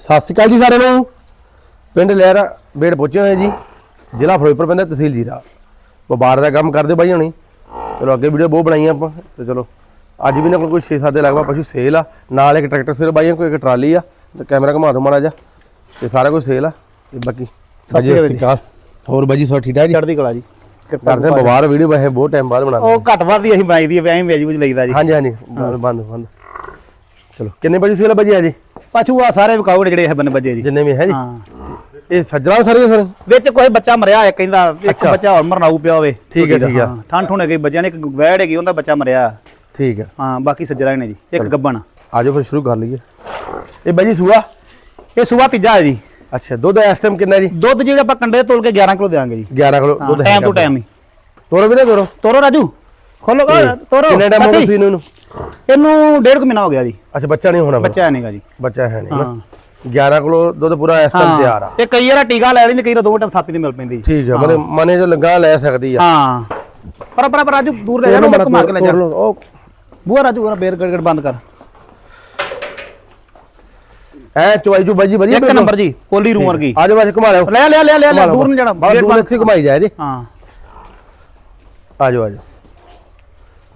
ਸਤਿ ਸ਼੍ਰੀ ਅਕਾਲ ਜੀ ਸਾਰਿਆਂ ਨੂੰ। ਪਿੰਡ ਲਹਿਰਾ ਬੇੜ ਪਹੁੰਚੇ ਹੋਏ ਜੀ। ਜ਼ਿਲ੍ਹਾ ਫਿਰੋਜ਼ਪੁਰ ਪੈਂਦਾ ਤਹਿਸੀਲ ਜੀਰਾ। ਵਪਾਰ ਦਾ ਕੰਮ ਕਰਦੇ ਬਾਈ ਹੁਣੀ। ਚਲੋ ਅੱਗੇ ਵੀਡੀਓ ਬਹੁਤ ਬਣਾਈਆਂ ਆਪਾਂ ਤੇ ਚਲੋ। ਅੱਜ ਵੀ ਨਾ ਕੋਈ 6-7 ਦੇ ਲਗਭਗ ਪਸ਼ੂ ਸੇਲ ਆ। ਨਾਲ ਇੱਕ ਟਰੈਕਟਰ ਸਿਰ ਬਾਈਆਂ ਕੋਈ ਇੱਕ ਟਰਾਲੀ ਆ। ਤੇ ਕੈਮਰਾ ਘੁਮਾ ਦੋ ਮਾੜਾ ਜਾ ਤੇ ਸਾਰਾ ਕੁਝ ਸੇਲ ਆ। ਤੇ ਬਾਕੀ ਸਤਿ ਸ਼੍ਰੀ ਅਕਾਲ। ਹੋਰ ਬਾਈ ਜੀ ਸਭ ਠੀਕ ਠਾਕ ਜੀ? ਚੜ੍ਹਦੀ ਕਲਾ ਜੀ। ਕਰਦੇ ਬਵਾਰ ਵੀਡੀਓ ਵੈਸੇ ਬਹੁਤ ਟਾਈਮ ਬਾਅਦ ਬਣਾਉਂਦੇ ਉਹ ਘੱਟ ਵੱਧ ਹੀ ਅਸੀਂ ਬਣਾਈ ਦੀ ਐਂ ਵੇਜ ਬੁਝ ਲਈਦਾ ਜੀ। ਹਾਂਜੀ ਹਾਂਜੀ। ਬੰਦ ਬੰਦ। ਚਲੋ ਕਿੰਨੇ ਵਜੇ ਸੇਲ ਆ ਜੀ ਪਛੂ ਆ ਸਾਰੇ ਵਿਕਾਊ ਜਿਹੜੇ ਇਹ ਬੰਨ ਵੱਜੇ ਜੀ। ਜਿੰਨੇ ਵੀ ਹੈ ਜੀ। ਹਾਂ। ਇਹ ਸੱਜਣਾ ਸਾਰੇ ਸਰ? ਵਿੱਚ ਕੋਈ ਬੱਚਾ ਮਰਿਆ ਹੈ ਕਹਿੰਦਾ ਇੱਕ ਅੱਛਾ। ਬੱਚਾ ਹੋਰ ਮਰਨਾਊ ਪਿਆ ਹੋਵੇ। ਠੀਕ ਹੈ, ਠੀਕ ਹੈ। ਠੰਡ ਠੁਣੇ ਗਈ ਬੱਚਿਆਂ ਨੇ ਇੱਕ ਵੈੜ ਹੈਗੀ ਉਹਦਾ ਬੱਚਾ ਮਰਿਆ। ਠੀਕ ਹੈ। ਹਾਂ ਬਾਕੀ ਸੱਜਰਾ ਨੇ ਜੀ ਇੱਕ ਗੱਬਣ। ਆਜੋ ਫਿਰ ਸ਼ੁਰੂ ਕਰ ਲਈਏ। ਇਹ ਬਾਜੀ ਸੂਆ? ਇਹ ਸੂਆ ਤੀਜਾ ਹੈ ਜੀ। ਅੱਛਾ ਦੁੱਧ ਇਸ ਟਾਈਮ ਕਿੰਨਾ ਜੀ? ਦੁੱਧ ਜਿਹੜਾ ਆਪਾਂ ਕੰਡੇ ਤੋਲ ਕੇ 11 ਕਿਲੋ ਦੇਵਾਂਗੇ ਜੀ। 11 ਕਿਲੋ ਦੁੱਧ ਟਾਈਮ ਟੂ ਟਾਈਮ ਹੀ। ਤੋਰੋ ਵੀ ਨਾ ਤੋਰੋ। ਤੋਰੋ ਰਾਜੂ। ਖੋਲੋ ਤੋਰੋ। ਕਿੰਨੇ ਟਾਈਮ ਹੋ ਗਿਆ ਸਾਥੀ, ਸੂਈ ਨੂੰ ਇਹਨੂੰ? ਇਹਨੂੰ ਡੇਢ ਕੁ ਮਹੀਨਾ ਹੋ ਗਿਆ ਜੀ। ਅੱਛਾ ਬੱਚਾ ਨਹੀਂ ਹੋਣਾ ਬੱਚਾ ਨਹੀਂਗਾ ਜੀ। ਬੱਚਾ ਹੈ ਨਹੀਂ ਹਾਂ। ਨਾ 11 ਕਿਲੋ ਦੁੱਧ ਪੂਰਾ ਇਸ ਟਾਈਮ ਤਿਆਰ ਆ। ਤੇ ਕਈ ਵਾਰ ਟੀਕਾ ਲੈ ਲੈਂਦੇ ਕਈ ਵਾਰ ਦੋ ਟਾਈਮ ਸਾਥੀ ਦੀ ਮਿਲ ਪੈਂਦੀ। ਜੀ ਠੀਕ ਹੈ। ਮਨੇ ਮਨੇ ਜੋ ਲੱਗਾ ਲੈ ਸਕਦੀ ਆ। ਹਾਂ। ਪਰ ਪਰ ਪਰ ਰਾਜੂ ਦੂਰ ਲੈ ਜਾ ਇਹਨੂੰ ਨਾ ਬੜਾ ਘੁਮਾ ਕੇ ਲੈ ਜਾ। ਤੋਰ ਲਓ, ਉਹ ਬੂਆ ਰਾਜੂ ਉਹਦਾ ਬੇਰ ਗੜ ਗੜ ਬੰਦ ਕਰ। ਐ ਚਵਾਈ ਚੂ ਬਾਜੀ ਵਧੀਆ ਇੱਕ ਨੰਬਰ ਜੀ ਪੋਲੀ ਰੂਮ ਵਰਗੀ। ਆਜੋ ਬਸ ਘੁਮਾ ਲਿਓ। ਲੈ ਲੈ ਲੈ ਲੈ ਲੈ ਦੂਰ। ਨਹੀਂ ਜਾਣਾ। ਬਸ ਗੇਟ ਦੂਰ ਬੰਦ ਇੱਥੇ ਘੁਮਾਈ ਜਾਏ ਜੀ। ਹਾਂ। ਆਜੋ ਆਜੋ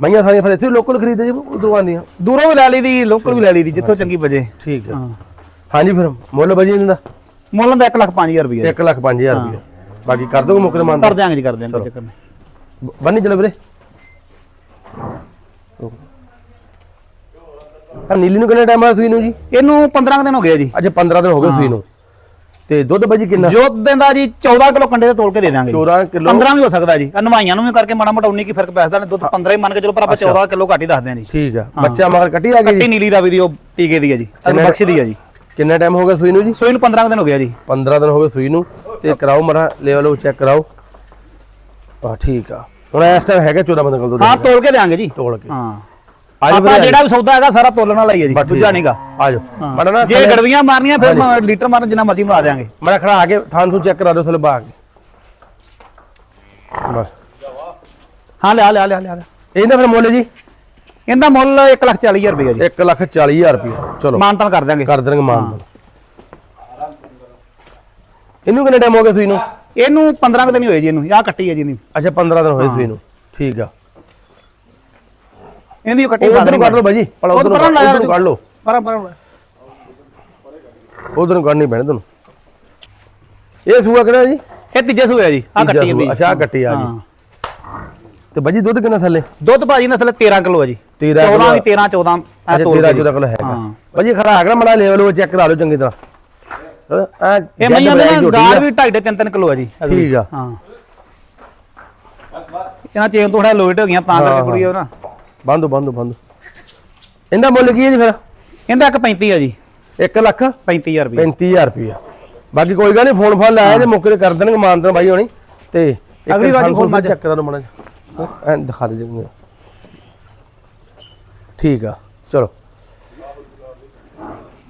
ਮਈਆਂ ਸਾਰੀਆਂ ਫਿਰ ਇੱਥੇ ਲੋਕਲ ਖਰੀਦਦੇ ਜੀ ਉਧਰੋਂ ਆਉਂਦੀਆਂ ਦੂਰੋਂ ਵੀ ਲੈ ਲਈ ਦੀ ਲੋਕਲ ਵੀ ਲੈ ਲਈ ਦੀ ਜਿੱਥੋਂ ਚੰਗੀ ਵਜੇ ਠੀਕ ਹੈ। ਹਾਂਜੀ ਫਿਰ ਮੁੱਲ ਬਾਜੀ ਇਹਨਾਂ ਦਾ? ਮੁੱਲ ਦਾ 1 ਲੱਖ 5000 ਰੁਪਏ 1 ਲੱਖ 5000 ਰੁਪਏ ਬਾਕੀ ਕਰ ਦੋਗੇ ਦੇ ਮੰਨ ਕਰ ਦਿਆਂਗੇ ਜੀ ਕਰ ਦਿਆਂਗੇ ਚੱਕਰ ਨਹੀਂ। ਬੰਨੀ ਚਲੋ ਵੀਰੇ। ਆ ਨੀਲੀ ਨੂੰ ਕਿੰਨਾ ਟਾਈਮ ਆ ਸੂਈ ਨੂੰ ਜੀ? ਇਹਨੂੰ 15 ਕੁ ਦਿਨ ਹੋ ਗਏ ਜੀ। ਅੱਜ 15 ਦਿਨ ਹੋ ਗਏ ਸੂਈ ਨੂੰ। ਤੇ ਦੁੱਧ ਬਾਜੀ ਕਿੰਨਾ? ਜੋ ਦਿੰਦਾ ਜੀ 14 ਕਿਲੋ ਕੰਡੇ ਦੇ ਤੋਲ ਕੇ ਦੇ ਦਾਂਗੇ 14 ਕਿਲੋ। 15 ਵੀ ਹੋ ਸਕਦਾ ਜੀ। ਆਹ ਨਵਾਈਆਂ ਨੂੰ ਵੀ ਕਰਕੇ ਮਾੜਾ ਮੋਟਾ 19 ਕੀ ਫ਼ਰਕ ਪੈਸਦਾ ਨੇ ਦੁੱਧ 15 ਹੀ ਮੰਨ ਕੇ ਚਲੋ ਪਰ ਆਪਾਂ 14 ਕਿਲੋ ਘੱਟ ਦੱਸਦੇ ਹਾਂ ਜੀ। ਠੀਕ ਆ। ਬੱਚਾ ਮਗਰ ਕੱਟੀ ਆ ਗਈ ਕੱਟੀ ਜੀ ਨੀਲੀ ਰਾਵੀ ਦੀ ਉਹ ਟੀਕੇ ਦੀ ਹੈ ਜੀ। ਅਨ ਬਖਸ਼ ਦੀ ਹੈ ਜੀ। ਕਿੰਨਾ ਟਾਈਮ ਹੋ ਗਿਆ ਸੂਈ ਨੂੰ ਜੀ? ਸੋ ਇਹਨੂੰ 15 ਕੁ ਦਿਨ ਹੋ ਗਿਆ ਜੀ। 15 ਦਿਨ ਹੋ ਗਏ ਸੂਈ ਨੂੰ। ਤੇ ਕਰਾਓ ਮਰਾ ਲੈਵਲ ਉਹ ਚੈੱਕ ਕਰਾਓ। ਆ ਠੀਕ ਆ। ਹੁਣ ਇਸ ਟਾਈਮ ਹੈਗਾ 14 ਬੰਦੇ ਕੋਲ ਦੁੱਧ ਹਾਂ ਤੋਲ ਕੇ ਦੇਾਂਗੇ ਜੀ। ਤੋਲ ਕੇ। ਹਾਂ। ਆਪਾਂ ਜਿਹੜਾ ਵੀ ਸੌਦਾ ਹੈਗਾ ਸਾਰਾ ਤੋਲਣ ਵਾਲਾ ਹੀ ਹੈ ਜੀ। ਦੂਜਾ ਆ। ਨਹੀਂਗਾ। ਆਜੋ। ਮੜਾ ਨਾ ਜੇ ਗੜਵੀਆਂ ਮਾਰਨੀਆਂ ਫਿਰ ਲੀਟਰ ਮਾਰਨ ਜਿੰਨਾ ਮਰਜ਼ੀ ਬਣਾ ਦੇਾਂਗੇ ਮੜਾ ਖੜਾ ਆ ਕੇ ਥਾਂ ਤੋਂ ਚੈੱਕ ਕਰਾ ਦਿਓ ਥਲੇ ਬਾ ਕੇ ਬਸ। ਹਾਂ ਲਿਆ ਲਿਆ ਲਿਆ ਲਿਆ ਲਿਆ। ਇਹਦਾ ਫਿਰ ਮੁੱਲ ਜੀ? ਇਹਦਾ ਮੁੱਲ 140000 ਰੁਪਏ ਜੀ। 1 ਲੱਖ 40000 ਰੁਪਏ। ਚਲੋ। ਮਾਨਤਨ ਕਰ ਦਾਂਗੇ ਕਰ ਦੇਣਗੇ ਮਾਨ ਇਹਨੂੰ ਕਿੰਨੇ ਟਾਈਮ ਹੋ ਗਿਆ ਸੂਈ ਨੂੰ? ਇਹਨੂੰ 15 ਕੁ ਦਿਨ ਹੀ ਹੋਏ ਜੀ ਇਹਨੂੰ। ਆਹ ਕੱਟੀ ਹੈ ਜੀ ਇਹਦੀ। ਅੱਛਾ 15 ਦਿਨ ਹੋਏ ਸੂਈ ਨੂੰ। ਠੀਕ ਆ। ਇਹਦੀ ਕੱਟੀ ਉਧਰ ਨੂੰ ਕੱਢ ਲਓ ਬਾਜੀ ਉਧਰ ਨੂੰ ਕੱਢ ਲਓ। ਪਰ ਪਰ ਉਧਰ ਨੂੰ ਕੱਢਣੀ ਪੈਣੀ ਤੁਹਾਨੂੰ। ਇਹ ਸੂਆ ਕਿਹੜਾ ਜੀ? ਇਹ ਤੀਜੇ ਸੂਏ ਆ ਜੀ ਤੀਜਾ ਕੱਟੀ ਹੈ ਸੂਆ। ਅੱਛਾ ਆਹ ਕੱਟੀ ਆ ਹਾਂ। ਤੇ ਬਾਜੀ ਦੁੱਧ ਕਿੰਨਾ ਥੱਲੇ? ਦੁੱਧ ਭਾਜੀ ਨਸਲ 13 ਕਿਲੋ ਹੈ ਜੀ। 13 14 ਵੀ 13 14 ਐ ਅੱਛਾ ਤੋਲ 13 ਕੇ ਜੀ। 14 ਕਿਲੋ ਹੈਗਾ। ਬਾਜੀ ਖੜਾ ਆ ਗਿਆ ਮੜਾ ਲੈਵਲ ਉਹ ਚੈੱਕ ਕਰਾ ਲਓ ਚੰਗੀ ਤਰ੍ਹਾਂ। ਆ ਇਹ ਮਈਆਂ ਦਾ ਦਾਲ ਵੀ 2.5 3 3 ਕਿਲੋ ਹੈ ਜੀ। ਠੀਕ ਆ। ਹਾਂ। ਇਹਨਾਂ ਚੇਨ ਤੋਂ ਥੋੜਾ ਲੋਇਟ ਹੋ ਗਈਆਂ ਤਾਂ ਕਰਕੇ ਕੁੜੀ ਉਹ ਨਾ। ਬੰਦੋ ਬੰਦੋ ਬੰਦੋ। ਇਹਦਾ ਮੁੱਲ ਕੀ ਹੈ ਜੀ ਫਿਰ? ਇਹਦਾ ਇੱਕ 35 ਹੈ ਜੀ। 1 ਲੱਖ 35000 ਰੁਪਏ 35000 ਰੁਪਇਆ ਬਾਕੀ ਕੋਈ ਗੱਲ ਨਹੀਂ ਫੋਨ ਫਾਨ ਲਾਇਆ ਜੇ ਮੌਕੇ ਤੇ ਕਰ ਦੇਣਗੇ ਮਾਨਤਨ ਬਾਈ ਹੋਣੀ। ਤੇ ਅਗਲੀ ਵਾਰ ਫੋਨ ਮਾਰ ਚੈੱਕ ਕਰਾ ਮੜਾ ਐ ਦਿਖਾ ਦੇ ਜੀ ਠੀਕ ਆ ਚਲੋ।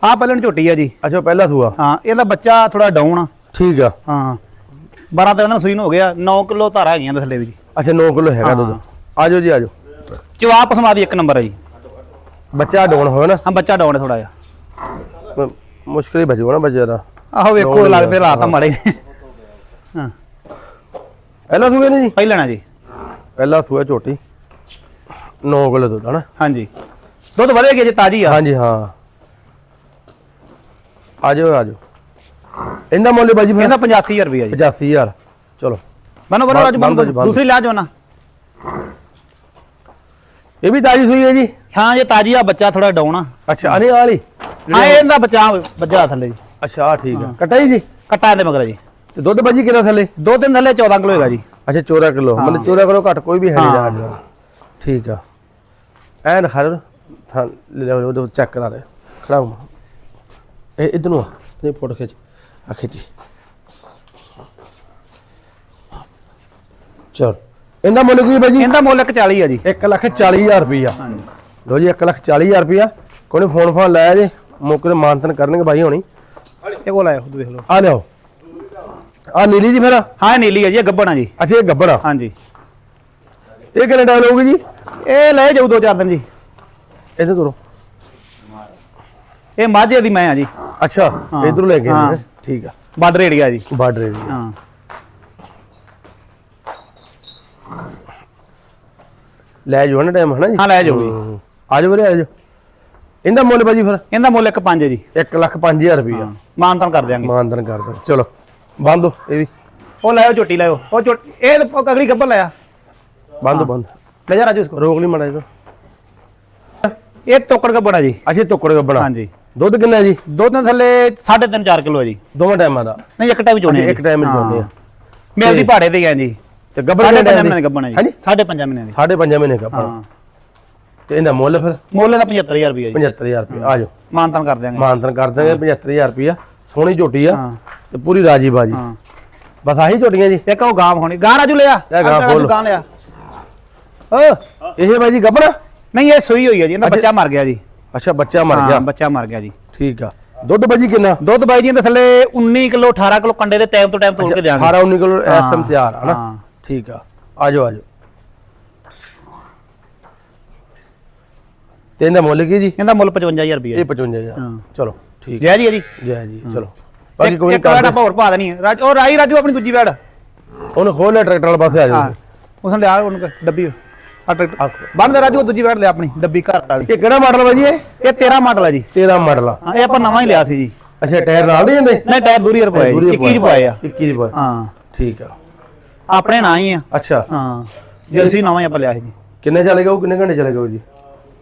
ਆਹ ਪਹਿਲਾਂ ਝੋਟੀ ਹੈ ਜੀ। ਅੱਛਾ ਪਹਿਲਾ ਸੂਆ। ਹਾਂ ਇਹਦਾ ਬੱਚਾ ਥੋੜਾ ਡਾਊਨ ਆ। ਠੀਕ ਆ। ਹਾਂ। 12 13 ਦਿਨ ਸੂਈ ਨੂੰ ਹੋ ਗਿਆ 9 ਕਿਲੋ ਧਾਰਾ ਹੈਗੀਆਂ ਥੱਲੇ ਵੀ ਜੀ। ਅੱਛਾ 9 ਕਿਲੋ ਹੈਗਾ ਦੁੱਧ। ਆਜੋ ਜੀ ਆਜੋ ਜਵਾਬ ਪਸਮਾਦੀ ਇੱਕ ਨੰਬਰ ਹੈ ਜੀ। ਬੱਚਾ ਡਾਉਣ ਹੋਇਆ ਨਾ? ਹਾਂ ਬੱਚਾ ਡਾਊਨ ਹੈ ਥੋੜਾ ਜਿਹਾ। ਮ- ਮੁਸ਼ਕਿਲ ਹੀ ਬਚੂਗਾ ਨਾ ਬੱਚੇ ਦਾ। ਆਹੋ ਵੇਖੋ ਲੱਗਦੇ ਰਾਤ ਤਾਂ ਮਾੜੇ। ਹਾਂ। ਪਹਿਲਾ ਸੂਆ ਨਹੀਂ? ਜੀ ਪਹਿਲਣਾ ਜੀ। ਪਹਿਲਾ ਸੂਆ ਝੋਟੀ। 9 ਕਿਲੋ ਦੁੱਧ ਹਨਾ? ਹਾਂਜੀ। ਦੁੱਧ ਵਧੇਗੀ ਜੇ ਤਾਜੀ ਆ। ਹਾਂਜੀ ਹਾਂ। ਆਜੋ ਆਜੋ। ਇਹਦਾ ਮੁੱਲ ਬਾਜੀ ਫਿਰ। ਇਹਦਾ 85000 ਰੁਪਏ ਜੀ। 85000 ਚਲੋ। ਬਨੋ ਬਨੋ ਰਾਜੂ ਬੰਦ ਬੰਦ। ਦੂਸਰੀ ਲਾ ਜੋ ਨਾ। ਇਹ ਵੀ ਤਾਜੀ ਸੂਈ ਹੈ ਜੀ? ਹਾਂ ਜੇ ਤਾਜੀ ਆ ਬੱਚਾ ਥੋੜਾ ਆ। ਅੱਛਾ ਅਰੇ ਵਾਲੀ? ਹਾਂ ਇਹਦਾ ਬੱਚਾ ਬੱਜਾ ਥੱਲੇ ਜੀ। ਅੱਛਾ ਆਹ ਠੀਕ ਹੈ। ਕਟਾਈ ਜੀ? ਕੱਟਾ ਇਹਦੇ ਮਗਰ ਜੀ। ਤੇ ਦੁੱਧ ਬਾਜੀ ਕਿੰਨਾ ਥੱਲੇ? ਦੋ ਦਿਨ ਥੱਲੇ 14 ਕਿਲੋ ਹੈਗਾ ਜੀ। ਅੱਛਾ 14 ਕਿਲੋ। ਮਤਲਬ 14 ਕਿਲੋ ਘੱਟ ਕੋਈ ਵੀ ਹੈ ਨਹੀਂ ਜਾ ਠੀਕ ਆ। ਐਨ ਹਰ ਥਾਂ ਲੈ ਉਹ ਚੈੱਕ ਕਰਾ ਦੇ। ਖੜਾ ਹੋ। ਇਹ ਇਧਰ ਨੂੰ ਆ ਇਹ ਫੋਟੋ ਖਿੱਚ। ਆ ਖਿੱਚੀ ਚਲ। ਇਹਦਾ ਮੁੱਲ ਕੀ ਹੈ ਬਾਜੀ ਇਹਦਾ ਮੁੱਲ 140 ਆ ਜੀ। 1 ਲੱਖ 40000 ਰੁਪਈਆ। ਲੋ ਜੀ 1 ਲੱਖ 40000 ਰੁਪਈਆ। ਕੋਈ ਫੋਨ ਫੋਨ ਲਾਇਆ ਜੇ ਮੌਕੇ ਤੇ ਮਾਨਤਨ ਕਰਨਗੇ ਬਾਈ ਹੋਣੀ। ਇਹ ਕੋਲ ਆਇਆ ਦੇਖ ਲਓ। ਆ ਲਿਓ ਆ ਨੀਲੀ ਜੀ ਫਿਰ? ਹਾਂ ਨੀਲੀ ਆ ਜੀ ਇਹ ਗੱਬਣ ਆ ਜੀ। ਅੱਛਾ ਇਹ ਗੱਬੜ ਆ। ਹਾਂਜੀ। ਇਹ ਕਿੰਨੇ ਟਾਈਮ ਲਊਗੀ ਜੀ? ਇਹ ਲੈ ਜਾਊ ਦੋ ਚਾਰ ਦਿਨ ਜੀ। ਇੱਥੇ ਤੁਰੋ। ਇਹ ਮਾਝੇ ਦੀ ਮੈਂ ਆ ਜੀ। ਅੱਛਾ ਇਧਰੋਂ ਲੈ ਕੇ। ਠੀਕ ਆ। ਬਾਰਡਰ ਏਰੀਆ ਜੀ। ਬਾਰਡਰ ਏਰੀਆ ਹਾਂ। ਲੈ ਜਾਓ ਨਾ ਟਾਈਮ ਹਨਾ ਜੀ? ਹਾਂ ਲੈ ਜਾਓ ਜੀ ਹੂੰ। ਆ ਜਾਓ ਵੀਰੇ ਆ ਜਾਓ। ਇਹਦਾ ਮੁੱਲ ਭਾਜੀ ਫਿਰ? ਇਹਦਾ ਮੁੱਲ 1.5 ਹੈ ਜੀ। 1 ਲੱਖ 5000 ਰੁਪਇਆ ਮਾਨਤਨ ਕਰ ਦਿਆਂਗੇ। ਮਾਨਦਨ ਕਰ ਦੋ ਚਲੋ ਬੰਦ ਇਹ ਵੀ। ਉਹ ਲੈ ਆਓ ਝੋਟੀ ਲੈ ਆਓ। ਉਹ ਝੋਟੀ ਇਹ ਅਗਲੀ ਗੱਬਰ ਲੈ ਆ। ਬੰਦ ਬੰਦ। ਲੈ ਜਾ ਰਾਜੂ ਇਸਕੋ ਰੋਕ ਲਈ ਮੜਾ ਇਹਦਾ ਇਹ ਤੋਕੜ ਗੱਬੜ ਆ ਜੀ। ਅੱਛੇ ਟੁਕੜੇ ਦਾ ਬਣਾ ਹਾਂਜੀ। ਦੁੱਧ ਕਿੰਨਾ ਹੈ ਜੀ? ਦੁੱਧ ਦੇ ਥੱਲੇ 3.5 4 ਕਿਲੋ ਹੈ ਜੀ। ਦੋਵਾਂ ਟਾਈਮਾਂ ਦਾ। ਨਹੀਂ ਇੱਕ ਟਾਈਮ ਚੋਣੇ ਇੱਕ ਵਿੱਚ ਚੋਣੇ ਆ। ਮੇਲ ਦੀ ਭਾੜੇ ਤੇ ਗਿਆ ਜੀ। ਤੇ ਸਾਢੇ ਕਿੰਨੇ ਪੰਜ ਮਹੀਨੇ ਦੀ ਗੱਬਣ ਹੈ ਜੀ ਹਾਂਜੀ? ਸਾਢੇ ਪੰਜ ਮਹੀਨੇ ਦੀ। ਸਾਢੇ ਪੰਜ ਮਹੀਨੇ ਕੱਪਾ ਹਾਂ। ਤੇ ਇਹਦਾ ਮੁੱਲ ਫਿਰ? ਮੁੱਲ ਦਾ 75000 ਰੁਪਏ ਜੀ। 75000 ਰੁਪਏ ਆ ਜਾਓ। ਮਾਨਤਨ ਕਰ ਦਿਆਂਗੇ। ਮਾਨਤਨ ਕਰ ਦਾਂਗੇ 75000 ਰੁਪਇਆ ਸੋਹਣੀ ਝੋਟੀ ਆ। ਤੇ ਪੂਰੀ ਰਾਜੀ ਬਾਜੀ। ਹਾਂ। ਬਸ ਆਹੀ ਝੋਟੀਆਂ ਜੀ। ਇੱਕ ਉਹ ਗਾਂ ਹੋਣੀ। ਗਾਂ ਰਾਜੂ ਲਿਆ। ਲੈ ਗਾਂ ਖੋਲ। ਗਾਂ ਲਿਆ। ਓ। ਇਹ ਬਾਈ ਜੀ ਗੱਬਣਾ? ਨਹੀਂ ਇਹ ਸੂਈ ਹੋਈ ਹੈ ਜੀ। ਇਹਦਾ ਬੱਚਾ ਮਰ ਗਿਆ ਜੀ। ਅੱਛਾ ਬੱਚਾ ਮਰ ਹਾਂ ਗਿਆ ਬੱਚਾ ਮਰ ਗਿਆ ਜੀ। ਠੀਕ ਆ। ਦੁੱਧ ਬਾਜੀ ਕਿੰਨਾ? ਦੁੱਧ ਬਾਈ ਜੀ ਦੇ ਥੱਲੇ 19 ਕਿਲੋ 18 ਕਿਲੋ ਕੰਡੇ ਦੇ ਟਾਈਮ ਤੋਂ ਟਾਈਮ ਤੋਲ ਕੇ ਦਿਆਂਗੇ। 18 19 ਕਿਲੋ ਇਸ ਟਾਈਮ ਤਿਆਰ ਆ ਨਾ ਹਾਂ। ਠੀਕ ਆ ਆ ਜਾਓ ਆ ਜਾਓ। ਤੇ ਇਹਦਾ ਮੁੱਲ ਕੀ ਜੀ? ਇਹਦਾ ਮੁੱਲ 55000 ਰੁਪਏ ਇਹ 55000 ਹਾਂ। ਚਲੋ ਠੀਕ ਜੈ ਜੀ ਜੀ। ਜੈ ਜੀ ਚਲੋ। ਬਾਕੀ ਕੋਈ ਇੱਕ ਵਾਰ ਆਪਾਂ ਹੋਰ ਪਾ ਦੇਣੀ ਹੈ ਰਾਜ ਉਹ ਰਾਈ ਰਾਜੂ ਆਪਣੀ ਦੂਜੀ ਵੈੜ। ਉਹਨੇ ਖੋਲ ਲਿਆ ਟਰੈਕਟਰ ਵਾਲੇ ਪਾਸੇ ਆ ਹਾਂ। ਜਾਓ ਉਸਨੇ ਲਿਆ ਉਹਨੂੰ ਡੱਬੀ। ਆ ਟਰੈਕਟਰ ਬੰਦ ਰਾਜੂ ਉਹ ਦੂਜੀ ਵੈੜ ਲੈ ਆਪਣੀ ਡੱਬੀ ਘਰ ਵਾਲੀ। ਇਹ ਕਿਹੜਾ ਮਾਡਲ ਵਾ ਜੀ ਇਹ? ਇਹ 13 ਮਾਡਲ ਹੈ ਜੀ। 13 ਮਾਡਲ ਆ। ਹਾਂ ਇਹ ਆਪਾਂ ਨਵਾਂ ਹੀ ਲਿਆ ਸੀ ਜੀ। ਅੱਛਾ ਟਾਇਰ ਨਾਲ ਦੇ ਜਾਂਦੇ ਨਹੀਂ ਟਾਇਰ ਦੂਰੀ ਰੁਪਏ ਦੂਰੀ 21 ਰੁਪਏ ਆ। 21 ਰੁਪਏ ਹਾਂ। ਠੀਕ ਆ। ਆਪਣੇ ਨਾਂ ਹੀ ਆ। ਅੱਛਾ। ਹਾਂ। ਜਲਸੀ ਨਵਾਂ ਹੀ ਆਪਾਂ ਲਿਆ ਸੀ ਜੀ। ਕਿੰਨੇ ਚੱਲੇਗਾ ਉਹ? ਕਿੰਨੇ ਘੰਟੇ ਚੱਲੇਗਾ ਉਹ ਜੀ?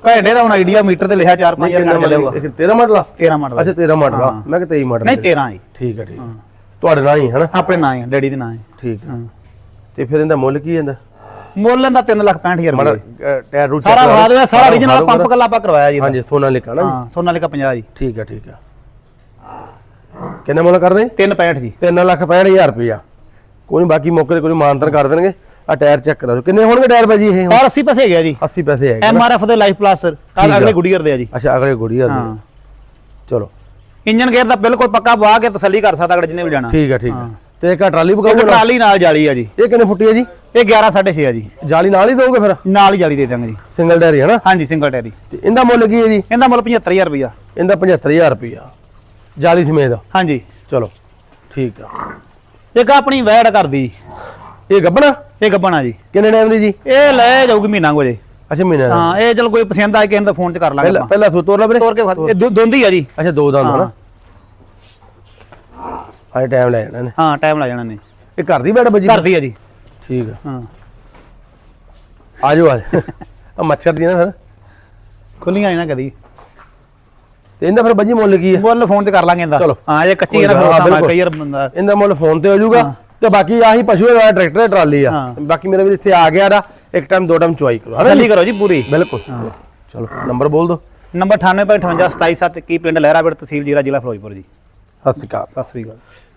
ਘੰਟੇ ਦਾ ਹੁਣ ਆਈਡੀਆ ਮੀਟਰ ਤੇ ਲਿਖਿਆ 4-5 ਕਿੰਨਾ ਘੰਟੇ ਚੱਲੇਗਾ ਇੱਕ 13 ਮਾਡਲ ਆ 13 ਮਾਡਲ ਅੱਛਾ 13 ਮਾਡਲ ਆ ਮੈਂ ਕਿ 23 ਮਾਡਲ ਨਹੀਂ 13 ਜੀ ਠੀਕ ਆ ਠੀਕ ਤੁਹਾਡੇ ਨਾਲ ਹੀ ਹੈ ਨਾ ਆਪਣੇ ਨਾਂ ਹੀ ਡੈਡੀ ਦੇ ਨਾਂ ਹੀ ਠੀਕ ਹਾਂ। ਤੇ ਫਿਰ ਇਹਦਾ ਮੁੱਲ ਕੀ ਇਹਦਾ? ਮੁੱਲ ਇਹਦਾ 365000 ਮਾੜਾ ਰੁਪਏ। ਟਾਇਰ ਰੂਟ ਸਾਰਾ ਵਾਦ ਹੋਇਆ ਸਾਰਾ origignal ਪੰਪ ਕੱਲਾ ਆਪਾਂ ਕਰਵਾਇਆ ਜੀ ਹਾਂਜੀ ਸੋਨਾ ਲਿਖਾ ਨਾ ਹਾਂ ਸੋਨਾਲੀਕਾ 50 ਜੀ। ਠੀਕ ਆ ਠੀਕ ਆ ਕਿੰਨੇ ਮੁੱਲ ਕਰਦੇ? 365 ਜੀ। 3 ਲੱਖ 65000 ਰੁਪਇਆ। ਕੋਈ ਨਹੀਂ ਬਾਕੀ ਮੌਕੇ ਤੇ ਕੋਈ ਮਾਨਤਰ ਕਰ ਦੇਣਗੇ। ਆ ਟਾਇਰ ਚੈੱਕ ਕਰਾ ਲਓ ਕਿੰਨੇ ਹੋਣਗੇ ਟਾਇਰ ਭਾਜੀ ਇਹ? ਔਰ 80 ਪੈਸੇ ਗਿਆ ਜੀ। 80 ਪੈਸੇ ਹੈਗੇ ਐਮ ਆਰ ਐਫ ਦੇ ਲਾਈਫ ਪਲੱਸ ਅਗਲੇ ਗੁਡੀਅਰ ਦੇ ਆ ਜੀ। ਅੱਛਾ ਅਗਲੇ ਗੁੜੀਆ ਦੇ ਚਲੋ। ਇੰਜਨ ਗੇਅਰ ਦਾ ਬਿਲਕੁਲ ਪੱਕਾ ਪਵਾ ਕੇ ਤਸੱਲੀ ਕਰ ਸਕਦਾ ਅਗਲੇ ਜਿਹਨੇ ਵੀ ਜਾਣਾ। ਠੀਕ ਆ ਠੀਕ ਆ। ਤੇ ਇੱਕ ਟਰਾਲੀ ਇੱਕ ਬਗਾਊਗਾ ਟਰਾਲੀ ਨਾਲ ਜਾਲੀ ਆ ਜੀ। ਇਹ ਕਿੰਨੇ ਫੁੱਟੀ ਹੈ ਜੀ? ਇਹ 11 6.5 ਆ ਜੀ। ਜਾਲੀ ਨਾਲ ਹੀ ਦੋਗੇ ਫਿਰ? ਨਾਲ ਹੀ ਜਾਲੀ ਦੇ ਦਾਂਗੇ ਜੀ। ਸਿੰਗਲ ਟਾਇਰ ਹੀ ਨਾ? ਹਾਂਜੀ ਸਿੰਗਲ ਟੈਰੀ ਤੇ ਇਹਦਾ ਮੁੱਲ ਕੀ ਹੈ ਜੀ? ਇਹਦਾ ਮੁੱਲ 75000 ਰੁਪਇਆ ਇਹਦਾ 75000 ਰੁਪਇਆ ਜਾਲੀ ਸਮੇਤ। ਹਾਂਜੀ। ਚਲੋ ਠੀਕ ਆ। ਇੱਕ ਆਪਣੀ ਵੈੜ ਕਰਦੀ ਜੀ। ਇਹ ਗੱਬਣਾ? ਇਹ ਗੱਬਣਾ ਜੀ। ਕਿੰਨੇ ਟਾਈਮ ਦੀ ਜੀ? ਇਹ ਲੈ ਜਾਊਗੀ ਮਹੀਨਾ ਕੋ ਜੇ ਅੱਛਾ ਮਹੀਨੇ ਦਾ ਹਾਂ ਇਹ ਚਲ ਕੋਈ ਪਸੰਦ ਆਏ ਕਿਸੇ ਦਾ ਫੋਨ ਚ ਕਰ ਲਾਂਗੇ ਪਹਿਲਾਂ ਆਪਾਂ। ਪਹਿਲਾਂ ਸੋ ਤੋਰ ਲਾ ਵੀਰੇ। ਤੋਰ ਕੇ ਵਿਖਾ- ਇਹ ਦੁ- ਦੋਂਦੀ ਆ ਜੀ। ਅੱਛਾ ਦੋ ਦੰਦ ਹਾਂ। ਹੋਣਾ ਹਾਏ ਟਾਈਮ ਲੈ ਜਾਣਾ ਨੇ ਹਾਂ ਟਾਈਮ ਲੱਗ ਜਾਣਾ ਨੇ ਇਹ ਘਰ ਦੀ ਬੈਠ ਬੱਜੀ ਕਰਦੀ ਆ ਜੀ। ਠੀਕ ਆ। ਹਾਂ। ਆ ਜਾਓ ਆ ਜਾਓ। ਆ ਮੱਛਰ ਦੀ ਨਾ ਫਿਰ। ਖੁੱਲੀਆਂ ਨਹੀਂ ਨਾ ਕਦੀ। ਤੇ ਇਹਦਾ ਫਿਰ ਬੱਜੀ ਮੁੱਲ ਕੀ ਹੈ ਮੁੱਲ ਫੋਨ ਤੇ ਕਰ ਲਾਂਗੇ ਇਹਦਾ। ਹਾਂ ਇਹ ਕੱਚੀ ਨਾ ਸਾਡਾ ਬਿਲਕੁਲ। ਕਈ ਬੰਦਾ ਇਹਦਾ ਮੁੱਲ ਫੋਨ ਤੇ ਹੋ ਜਾਊਗਾ ਤੇ ਬਾਕੀ ਆਹੀ ਪਸ਼ੂ ਦਾ ਟਰੈਕਟਰ ਟਰਾਲੀ ਆ। ਬਾਕੀ ਮੇਰਾ ਵੀ ਇੱਥੇ ਆ ਗਿਆ ਦਾ ਇੱਕ ਟਾਈਮ ਦੋ ਟਾਈਮ ਚੁਆਈ ਕਰੋ। ਜੀ? ਕਰੋ ਜੀ ਪੂਰੀ। ਬਿਲਕੁਲ। ਚਲੋ ਨੰਬਰ ਬੋਲ ਦਿਓ। ਨੰਬਰ 9858 277 ਕੀ ਪਿੰਡ ਲਹਿਰਾਬੇੜ ਤਹਿਸੀਲ ਜੀਰਾ ਜ਼ਿਲ੍ਹਾ ਫਿਰੋਜ਼ਪੁਰ ਜੀ। ਸਤਿ ਸ਼੍ਰੀ ਅਕਾਲ। ਸਤਿ ਸ੍ਰੀ ਅਕਾਲ।